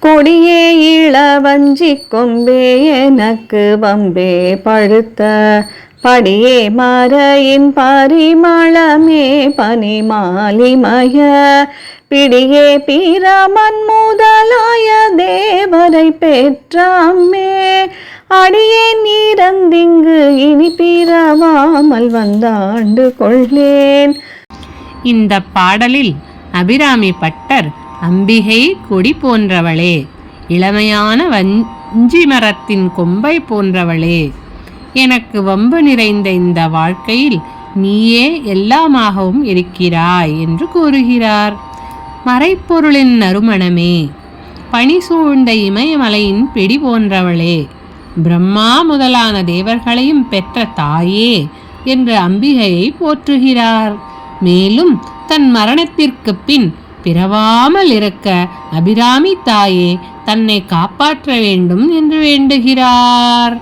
கொடியே இளவஞ்சி கொம்பே எனக்கு வம்பே பழுத்த படியே மறையின் பரிமளமே பனிமாலிமய. பிடியே பிரமன் முதலாய தேவரை பெற்றாமே. அடியே நீரந்திங்கு இனி பிறவாமல் வந்தாண்டு கொள்ளேன் இந்த பாடலில் அபிராமி பட்டர் அம்பிகை கொடி போன்றவளே இளமையான வஞ்சி மரத்தின் கொம்பை போன்றவளே. எனக்கு வம்பு நிறைந்த இந்த வாழ்க்கையில் நீயே எல்லாமாகவும் இருக்கிறாய் என்று கூறுகிறார். மறைப்பொருளின் நறுமணமே பனி சூழ்ந்த இமயமலையின் பிடி போன்றவளே பிரம்மா முதலான தேவர்களையும் பெற்ற தாயே என்று அம்பிகையை போற்றுகிறார். மேலும் தன் மரணத்திற்கு பின் பிறவாமல் இருக்க அபிராமி தாயே தன்னை காப்பாற்ற வேண்டும் என்று வேண்டுகிறார்.